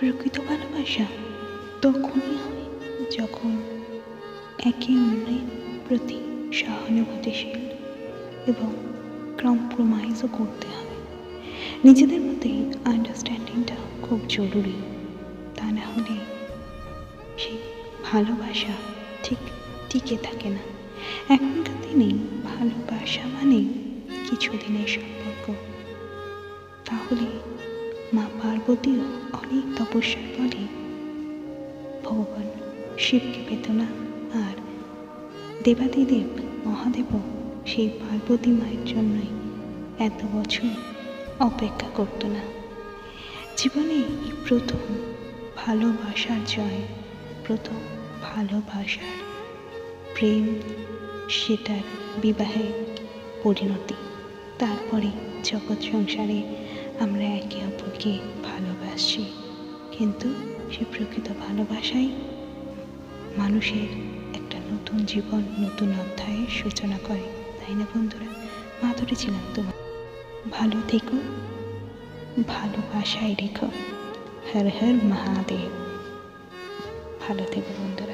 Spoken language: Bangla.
প্রকৃত ভালোবাসা তখনই হয় যখন একে অন্যের প্রতি সহানুভূতিশীল এবং কম্প্রোমাইজও করতে হবে। নিজেদের মধ্যে আন্ডারস্ট্যান্ডিংটা খুব জরুরি। তা না হলে সেই ভালোবাসা ঠিক টিকে থাকে না। এখনকার দিনে ভালোবাসা মানে কিছুদিনের সম্পর্ক। তাহলে মা পার্বতীও অনেক তপস্যার ফলে ভগবান শিবকে পেত না আর দেবাদিদেব মহাদেবও সেই পার্বতী মায়ের জন্যই এত বছর অপেক্ষা করতো না। জীবনে এই প্রথম ভালোবাসার জয়, প্রথম ভালোবাসার প্রেম, সেটার বিবাহে পরিণতি। তারপরে জগৎ সংসারে আমরা একে অপরকে ভালোবাসছি কিন্তু সে প্রকৃত ভালোবাসাই মানুষের একটা নতুন জীবন, নতুন অধ্যায়ের সূচনা করে। তাই না বন্ধুরা? মাধুরী ছিলাম তোমার। ভালো থেকো, ভালোবাসায় রেখো। হর হর মহাদেব। ভালো থেকো বন্ধুরা।